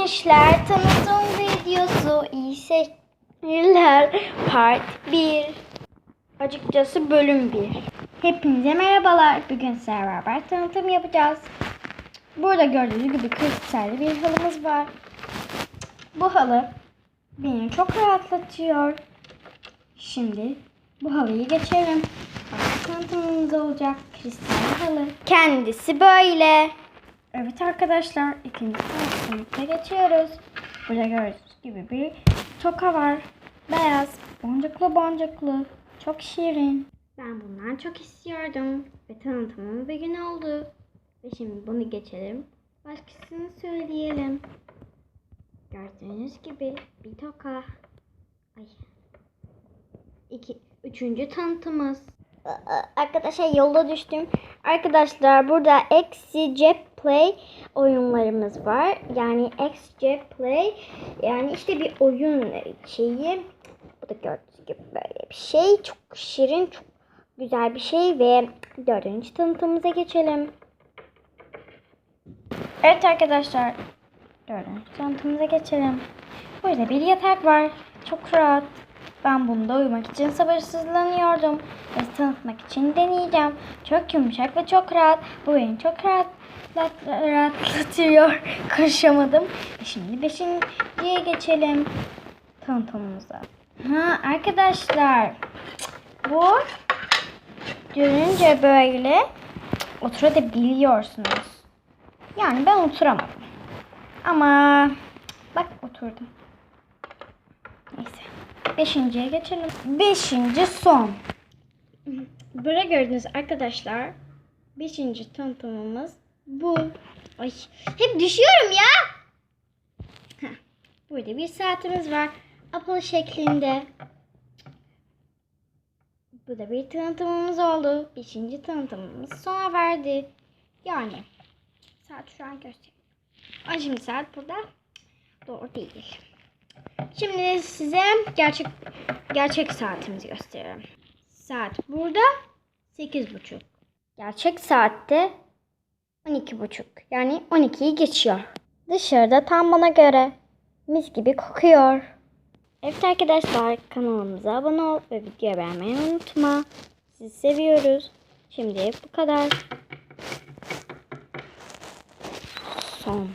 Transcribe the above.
gençler tanıtım videosu iyi seyirler part 1 Açıkçası bölüm 1 Hepinize merhabalar. Bugün sizlerle beraber tanıtım yapacağız. Burada gördüğünüz gibi kristalli bir halımız var. Bu halı beni çok rahatlatıyor. Şimdi bu halıyı geçelim. Tanıtımımız olacak. Kristalli halı. Kendisi böyle. Evet arkadaşlar ikinci sınıfta geçiyoruz. Burada gördüğünüz gibi bir toka var. Beyaz, boncuklu boncuklu. Çok şirin. Ben bundan çok istiyordum. Ve tanıtımım bir gün oldu. Ve şimdi bunu geçelim. Başkasını söyleyelim. Gördüğünüz gibi bir toka. Ay. İki, üçüncü tanıtımız. Arkadaşlar yolda düştüm. Arkadaşlar burada Cep Play oyunlarımız var. Yani X Cep Play yani işte bir oyun şeyi. Bu da gördüğünüz gibi böyle bir şey. Çok şirin, çok güzel bir şey ve dördüncü tanıtımımıza geçelim. Evet arkadaşlar. Dördüncü tanıtımımıza geçelim. Burada bir yatak var. Çok rahat. Ben bunda uyumak için sabırsızlanıyordum. Ve tanıtmak için deneyeceğim. Çok yumuşak ve çok rahat. Bu beni çok rahat, rahatlatıyor. Konuşamadım. Şimdi beşinciye geçelim. Tanıtımımıza. Ha arkadaşlar. Bu görünce böyle oturabiliyorsunuz. Yani ben oturamadım. Ama bak oturdum. Beşinciye geçelim. Beşinci son. Böyle gördünüz arkadaşlar. Beşinci tanıtımımız bu. Ay, hep düşüyorum ya. Heh, Burada bir saatimiz var. Apple şeklinde. Bu da bir tanıtımımız oldu. Beşinci tanıtımımız sona verdi. Yani saat şu an gösteriyor. Ay şimdi saat burada. Doğru değil. Şimdi size gerçek gerçek saatimizi gösteriyorum. Saat burada 8.30. Gerçek saatte 12.30. Yani 12'yi geçiyor. Dışarıda tam bana göre mis gibi kokuyor. Evet arkadaşlar kanalımıza abone ol ve videoyu beğenmeyi unutma. Sizi seviyoruz. Şimdi bu kadar. Son.